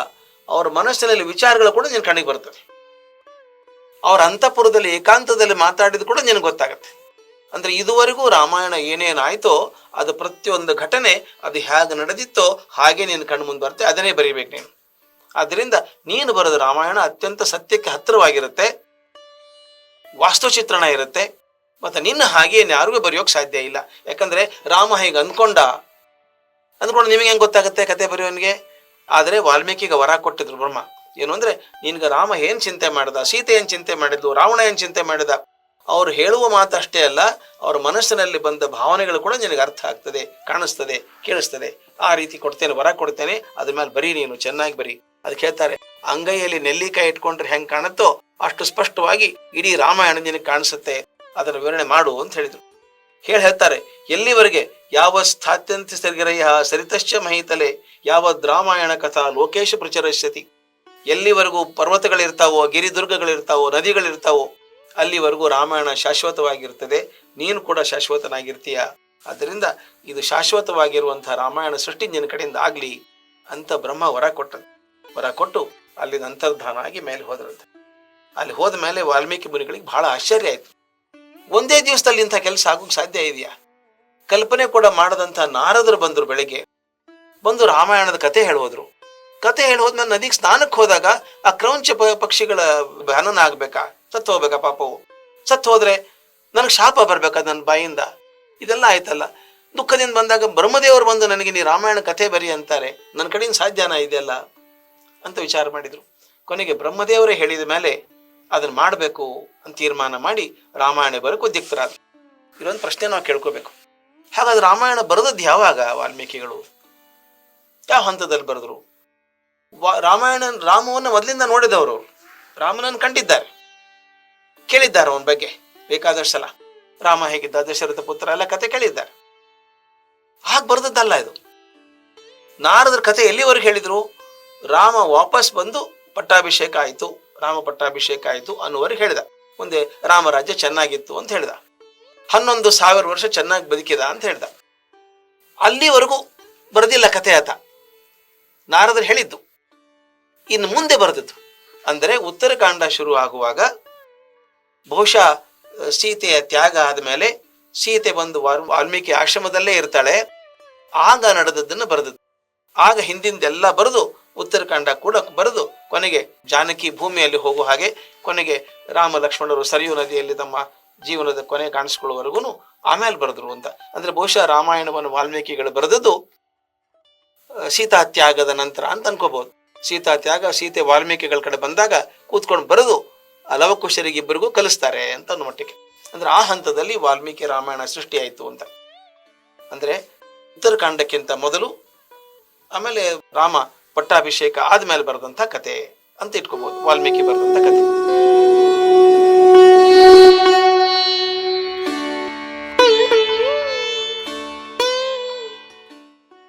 Speaker 1: ಅವ್ರ ಮನಸ್ಸಿನಲ್ಲಿ ವಿಚಾರಗಳು ಕೂಡ ನಿನ್ನ ಕಣ್ಣಿಗೆ ಬರ್ತದೆ ಅವ್ರ ಅಂತಃಪುರದಲ್ಲಿ ಏಕಾಂತದಲ್ಲಿ ಮಾತಾಡಿದ ಕೂಡ ನಿನಗೆ ಗೊತ್ತಾಗತ್ತೆ. ಅಂದ್ರೆ ಇದುವರೆಗೂ ರಾಮಾಯಣ ಏನೇನಾಯ್ತೋ ಅದು ಪ್ರತಿಯೊಂದು ಘಟನೆ ಅದು ಹೇಗೆ ನಡೆದಿತ್ತೋ ಹಾಗೆ ನೀನು ಕಣ್ಣು ಮುಂದೆ ಬರುತ್ತೆ, ಅದನ್ನೇ ಬರೀಬೇಕು ನೀನು. ಆದ್ದರಿಂದ ನೀನು ಬರೆದ ರಾಮಾಯಣ ಅತ್ಯಂತ ಸತ್ಯಕ್ಕೆ ಹತ್ತಿರವಾಗಿರುತ್ತೆ ವಾಸ್ತುಚಿತ್ರಣ ಇರುತ್ತೆ, ಮತ್ತೆ ನಿನ್ನ ಹಾಗೆ ಯಾರಿಗೂ ಬರೆಯೋಕೆ ಸಾಧ್ಯ ಇಲ್ಲ. ಯಾಕಂದ್ರೆ ರಾಮ ಹೇಗೆ ಅಂದ್ಕೊಂಡ, ಅಂದ್ಕೊಂಡು ನಿಮಗೆ ಹೆಂಗೆ ಗೊತ್ತಾಗುತ್ತೆ ಕತೆ ಬರೆಯೋನಿಗೆ? ಆದರೆ ವಾಲ್ಮೀಕಿಗೆ ವರ ಕೊಟ್ಟಿದ್ರು ಬ್ರಹ್ಮ. ಏನು ಅಂದ್ರೆ, ನಿನ್ಗೆ ರಾಮ ಏನ್ ಚಿಂತೆ ಮಾಡಿದ, ಸೀತೆ ಏನ್ ಚಿಂತೆ ಮಾಡಿದ್ಲು, ರಾವಣ ಏನ್ ಚಿಂತೆ ಮಾಡಿದ? ಅವ್ರು ಹೇಳುವ ಮಾತಷ್ಟೇ ಅಲ್ಲ, ಅವ್ರ ಮನಸ್ಸಿನಲ್ಲಿ ಬಂದ ಭಾವನೆಗಳು ಕೂಡ ನಿನಗೆ ಅರ್ಥ ಆಗ್ತದೆ, ಕಾಣಿಸ್ತದೆ, ಕೇಳಿಸ್ತದೆ. ಆ ರೀತಿ ಕೊಡ್ತೇನೆ, ವರ ಕೊಡ್ತೇನೆ, ಅದ್ರ ಮೇಲೆ ಬರೀ ನೀನು, ಚೆನ್ನಾಗಿ ಬರಿ. ಅದಕ್ಕೆ ಹೇಳ್ತಾರೆ ಅಂಗೈಯಲ್ಲಿ ನೆಲ್ಲಿಕಾಯಿ ಇಟ್ಕೊಂಡ್ರೆ ಹೆಂಗ್ ಕಾಣುತ್ತೋ ಅಷ್ಟು ಸ್ಪಷ್ಟವಾಗಿ ಇಡೀ ರಾಮಾಯಣ ನಿನಗೆ ಕಾಣಿಸುತ್ತೆ, ಅದನ್ನು ವಿವರಣೆ ಮಾಡು ಅಂತ ಹೇಳಿದ್ರು. ಹೇಳಿ ಹೇಳ್ತಾರೆ, ಎಲ್ಲಿವರೆಗೆ ಯಾವ ಸ್ಥಾತ್ಯಂತ ಸರಿಗರಯ್ಯ ಸರಿತಶ್ಚ ಮಹಿತಲೆ, ಯಾವ ರಾಮಾಯಣ ಕಥಾ ಲೋಕೇಶ ಪ್ರಚರಿಸ್ತಿ ಎಲ್ಲಿವರೆಗೂ ಪರ್ವತಗಳಿರ್ತಾವೋ, ಗಿರಿದುರ್ಗಗಳಿರ್ತಾವೋ, ನದಿಗಳಿರ್ತಾವೋ ಅಲ್ಲಿವರೆಗೂ ರಾಮಾಯಣ ಶಾಶ್ವತವಾಗಿರ್ತದೆ ನೀನು ಕೂಡ ಶಾಶ್ವತನಾಗಿರ್ತೀಯ. ಆದ್ದರಿಂದ ಇದು ಶಾಶ್ವತವಾಗಿರುವಂತಹ ರಾಮಾಯಣ ಸೃಷ್ಟಿ ನಿನ್ನ ಕಡೆಯಿಂದ ಆಗಲಿ ಅಂತ ಬ್ರಹ್ಮ ವರ ಕೊಟ್ಟ ವರ ಕೊಟ್ಟು ಅಲ್ಲಿ ಅಂತರ್ಧಾನ ಆಗಿ ಮೇಲೆ ಹೋದ್ರಂತೆ. ಅಲ್ಲಿ ಹೋದ ಮೇಲೆ ವಾಲ್ಮೀಕಿ ಮುನಿಗಳಿಗೆ ಬಹಳ ಆಶ್ಚರ್ಯ ಆಯ್ತು. ಒಂದೇ ದಿವಸದಲ್ಲಿ ಇಂಥ ಕೆಲಸ ಆಗೋಕೆ ಸಾಧ್ಯ ಇದೆಯಾ? ಕಲ್ಪನೆ ಕೂಡ ಮಾಡದಂತ ನಾರದರು ಬಂದರು ಬೆಳಿಗ್ಗೆ. ಬಂದು ರಾಮಾಯಣದ ಕತೆ ಹೇಳೋದ್ರು ಕತೆ ಹೇಳಿ ಹೋದ್ಮೇಲೆ ನದಿಗೆ ಸ್ನಾನಕ್ಕೆ ಹೋದಾಗ ಆ ಕ್ರೌಂಚ ಪಕ್ಷಿಗಳ ಹನನ ಆಗ್ಬೇಕಾ? ಸತ್ತು ಹೋಗ್ಬೇಕಾ ಪಾಪವು? ಸತ್ತು ಹೋದ್ರೆ ನನಗೆ ಶಾಪ ಬರ್ಬೇಕಾ ನನ್ನ ಬಾಯಿಂದ? ಇದೆಲ್ಲ ಆಯ್ತಲ್ಲ. ದುಃಖದಿಂದ ಬಂದಾಗ ಬ್ರಹ್ಮದೇವರು ಬಂದು ನನಗೆ, ನೀ ರಾಮಾಯಣ ಕಥೆ ಬರೀ ಅಂತಾರೆ. ನನ್ನ ಕಡೆಯಿಂದ ಸಾಧ್ಯನ ಇದೆಯಲ್ಲ? ಅಂತ ವಿಚಾರ ಮಾಡಿದ್ರು. ಕೊನೆಗೆ ಬ್ರಹ್ಮದೇವರೇ ಹೇಳಿದ ಮೇಲೆ ಅದನ್ನ ಮಾಡಬೇಕು ಅಂತ ತೀರ್ಮಾನ ಮಾಡಿ ರಾಮಾಯಣ ಬರಕ್ಕೆ ಉದ್ಯುಕ್ತರಾದ್ರು ಇದೊಂದು ಪ್ರಶ್ನೆ ನಾವು ಕೇಳ್ಕೋಬೇಕು. ಹಾಗಾದ್ರೆ ರಾಮಾಯಣ ಬರೆದದ್ದು ಯಾವಾಗ ವಾಲ್ಮೀಕಿಗಳು? ಯಾವ ಹಂತದಲ್ಲಿ ಬರೆದ್ರು? ರಾಮಾಯಣ ರಾಮವನ್ನು ಮೊದಲಿಂದ ನೋಡಿದವರು. ಅವರು ರಾಮನನ್ನು ಕಂಡಿದ್ದಾರೆ. ಕೇಳಿದ್ದಾರೆ ಅವನ ಬಗ್ಗೆ. ಬೇಕಾದಷ್ಟು ಸಲ. ರಾಮ ಹೇಗಿದ್ದ, ದಶರಥ ಪುತ್ರ, ಎಲ್ಲ ಕತೆ ಕೇಳಿದ್ದಾರೆ. ಹಾಗೆ ಬರೆದದ್ದಲ್ಲ ಇದು. ನಾರದ್ರ ಕತೆ ಎಲ್ಲಿವರೆಗೆ ಹೇಳಿದ್ರು? ರಾಮ ವಾಪಸ್ ಬಂದು ಪಟ್ಟಾಭಿಷೇಕ ಆಯಿತು. ರಾಮ ಪಟ್ಟಾಭಿಷೇಕ ಆಯಿತು ಅನ್ನುವರೆಗೆ ಹೇಳಿದ. ಮುಂದೆ ರಾಮರಾಜ್ಯ ಚೆನ್ನಾಗಿತ್ತು ಅಂತ ಹೇಳಿದ. ಹನ್ನೊಂದು ಸಾವಿರ ವರ್ಷ ಚೆನ್ನಾಗಿ ಬದುಕಿದ ಅಂತ ಹೇಳಿದ. ಅಲ್ಲಿವರೆಗೂ ಬರೆದಿಲ್ಲ ಕತೆ ಆತ. ನಾರದರು ಹೇಳಿದ್ದು. ಇನ್ನು ಮುಂದೆ ಬರೆದದ್ದು. ಅಂದರೆ ಉತ್ತರಕಾಂಡ ಶುರು ಆಗುವಾಗ ಬಹುಶಃ ಸೀತೆಯ ತ್ಯಾಗ ಆದಮೇಲೆ ಸೀತೆ ಬಂದು ವಾಲ್- ವಾಲ್ಮೀಕಿ ಆಶ್ರಮದಲ್ಲೇ ಇರ್ತಾಳೆ. ಆಗ ನಡೆದದ್ದನ್ನು ಬರೆದದ್ದು. ಆಗ ಹಿಂದಿಂದೆಲ್ಲ ಬರೆದು ಉತ್ತರಕಾಂಡ ಕೂಡ ಬರೆದು ಕೊನೆಗೆ ಜಾನಕಿ ಭೂಮಿಯಲ್ಲಿ ಹೋಗುವ ಹಾಗೆ ಕೊನೆಗೆ ರಾಮ ಲಕ್ಷ್ಮಣರು ಸರಿಯು ನದಿಯಲ್ಲಿ ತಮ್ಮ ಜೀವನದ ಕೊನೆ ಕಾಣಿಸ್ಕೊಳ್ಳುವವರೆಗೂ ಆಮೇಲೆ ಬರೆದ್ರು ಅಂತ. ಅಂದ್ರೆ ಬಹುಶಃ ರಾಮಾಯಣವನ್ನು ವಾಲ್ಮೀಕಿಗಳು ಬರೆದದ್ದು ಸೀತಾ ತ್ಯಾಗದ ನಂತರ ಅಂತ ಅನ್ಕೋಬಹುದು. ಸೀತಾ ತ್ಯಾಗ, ಸೀತೆ ವಾಲ್ಮೀಕಿಗಳ ಕಡೆ ಬಂದಾಗ ಕೂತ್ಕೊಂಡು ಬರೆದು ಅಲವಕುಶರಿಗೆ ಲವಕುಶರಿಗೆ ಇಬ್ಬರಿಗೂ ಕಲಿಸ್ತಾರೆ ಅಂತ ಅನ್ನೋ ಮಟ್ಟಿಗೆ. ಅಂದ್ರೆ ಆ ಹಂತದಲ್ಲಿ ವಾಲ್ಮೀಕಿ ರಾಮಾಯಣ ಸೃಷ್ಟಿ ಆಯಿತು ಅಂತ. ಅಂದ್ರೆ ಉತ್ತರಕಾಂಡಕ್ಕಿಂತ ಮೊದಲು ಆಮೇಲೆ ರಾಮ ಪಟ್ಟಾಭಿಷೇಕ ಆದ್ಮೇಲೆ ಬರೆದಂತ ಕತೆ ಅಂತ ಇಟ್ಕೋಬಹುದು ವಾಲ್ಮೀಕಿ ಬರೆದಂತ ಕತೆ.